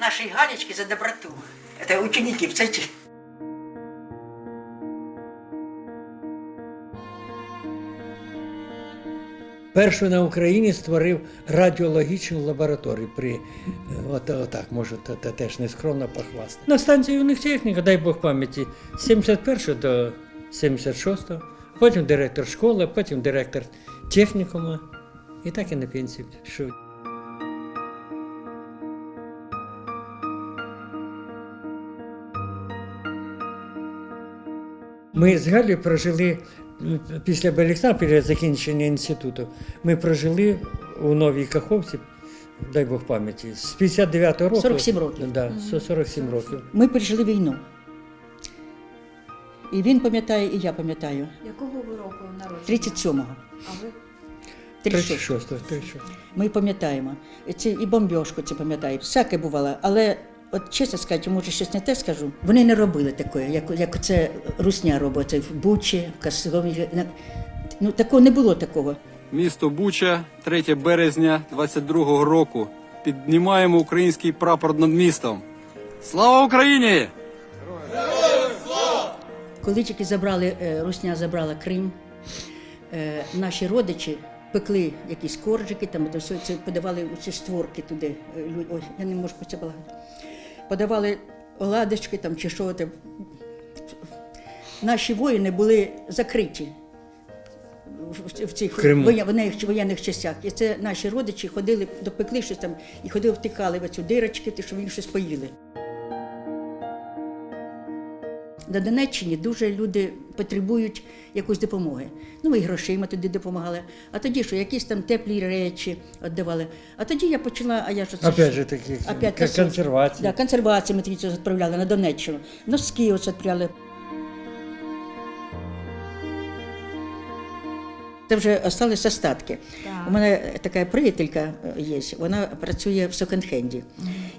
нашей Галечке за доброту. Это ученики, кстати. Першу на Україні створив радіологічну лабораторію при от, отак, може, те теж нескромно похвастати. На станції у них техніка, дай Бог пам'яті, з 71 до 76, потім директор школи, потім директор технікуму. І так і на пішов. Ми з Галею прожили після Белікна, після закінчення інституту, ми прожили у Новій Каховці, дай Бог пам'яті, з 59-го року. 47 років. Да, со 47 років. Ми пережили війну. І він пам'ятає, і я пам'ятаю. Якого ви року народження? 37-го. А ви? 36. 36-го, 36. Ми пам'ятаємо. І Це і бомбьошку це пам'ятаю. Всяке бувало. Але от чесно сказати, може щось не те скажу. Вони не робили такое, як, як це русня робить в Бучі, в Касові. Ну такого не було такого. Місто Буча, 3 березня 22-го року. Піднімаємо український прапор над містом. Слава Україні! Коли тільки забрали, е, Русня забрала Крим, е, наші родичі пекли якісь коржики, там це все це подавали у ці створки туди. е, Ой, я не можу про це балагати. Подавали оладочки там чи що там. Наші воїни були закриті. В, в цих Криму. воєнних, воєнних частях. І це наші родичі ходили, допекли щось там і ходили, втикали в цю дирочки, що щоб вони щось поїли. На Донеччині дуже люди потребують якоїсь допомоги. Ну, ми і грошима туди допомагали. А тоді що, якісь там теплі речі віддавали. А тоді я почала, а я ж оце Опять же такі Опять консервації. Да, консервації ми тоді відправляли на Донеччину. Носки ось відправляли. Це вже остались остатки. Так. У мене така приятелька е, є, вона працює в секонд-хенді.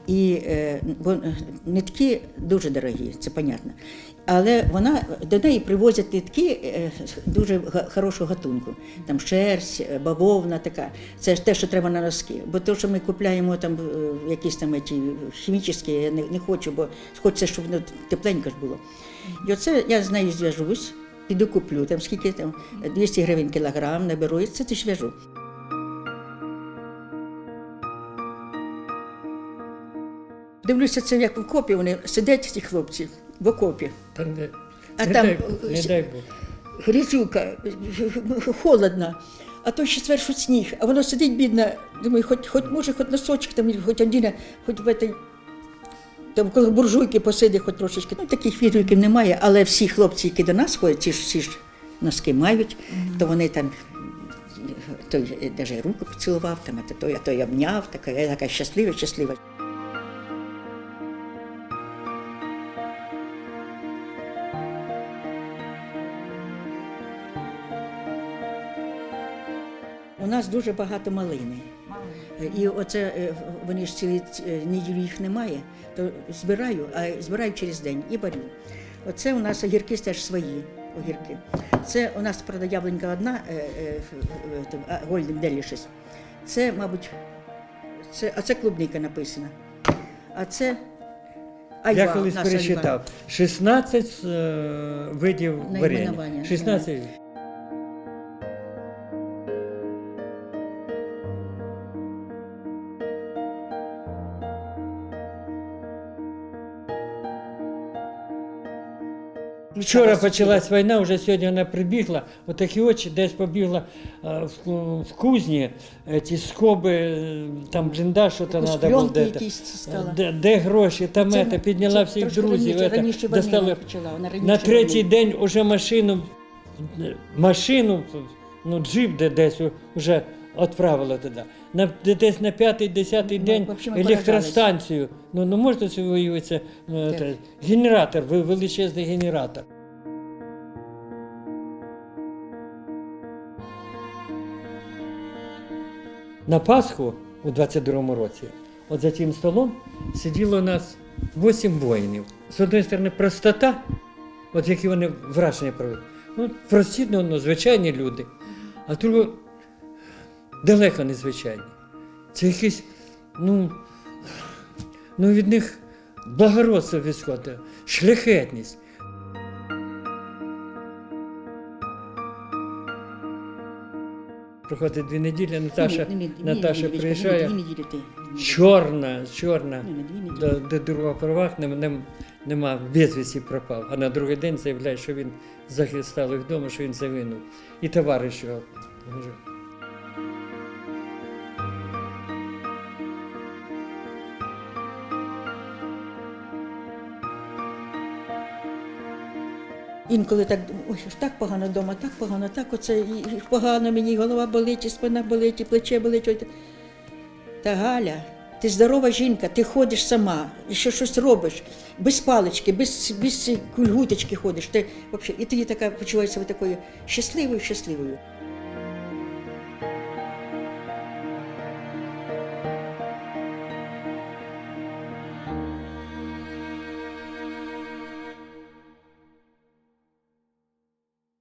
І е, бо, е, нитки дуже дорогі, це понятно. Але вона до неї привозять нитки е, дуже хорошого гатунку. Там шерсть, е, бавовна така. Це ж те, що треба на носки. Бо те, що ми купляємо там е, якісь там ті хімічні, я не, не хочу, бо хочеться, щоб воно тепленько ж було. І оце я з нею зв'яжусь. Піду куплю, там скільки там 200 гривень кілограм наберу, і це ти ж в'яжу. Дивлюся, це як в окопі вони сидять ці хлопці в окопі. Та не, А не там, дай, е, не дай Бог. Грязюка, холодно, а то ще зверху сніг, а воно сидить бідно, думаю, хоч, хоч може, хоч носочок, там, хоч один, хоч в этой, там коло буржуйки посидить хоч трошечки. Ну, таких відгуків немає, але всі хлопці, які до нас ходять, ці ж всі ж носки мають, то вони там. Той навіть руку поцілував, там, а той, а той обняв, така, я така щаслива, щаслива. У нас дуже багато малини. І оце е, вони ж цілі е, неділю їх немає, то збираю, а збираю через день і варю. Оце у нас огірки теж свої огірки. Це у нас правда яблунька одна, е, Golden Delicious. Це, мабуть, це, а це клубника написана. А це айва. Я колись наша пересчитав 16 е, видів варення. Найменування, 16. Вчора почалась війна, вже сьогодні вона прибігла. Отакі очі десь побігла е, в, кузні, е, ті скоби, е, там бліндаж, що то треба було. Де, де, гроші, там Це- підняла це всіх друзів. раніше- раніше достали. почала, вона раніше На третій війни. день уже машину, машину, ну джип де десь вже відправили туди. На, десь на п'ятий, десятий Ну, день електростанцію. Ну, ну можете собі уявити, це, ну, це, генератор, величезний генератор. На Пасху у 22-му році, от за тим столом сиділо у нас 8 воїнів. З однієї сторони, простота, от які вони враження провели. Ну, прості, ну, ну, звичайні люди. А друге, далеко не звичайні. Це якісь, ну, ну від них благородство відходить, шляхетність. Проходить дві неділі, Наташа, ні, ні, ні, Наташа ні, Вічка, приїжджає. Неділі ти. Чорна, чорна. До, до другого правах нем, нем, нема безвісті пропав. А на другий день заявляє, що він захистав їх вдома, що він загинув. І товариш його. Інколи так ой, так погано вдома, так погано, так оце і погано мені, і голова болить, і спина болить, і плече болить. ой, Та Галя, ти здорова жінка, ти ходиш сама, і ще щось робиш, без палички, без, без кульгуточки ходиш. Ти, взагалі, і ти така почуваєшся такою щасливою, щасливою.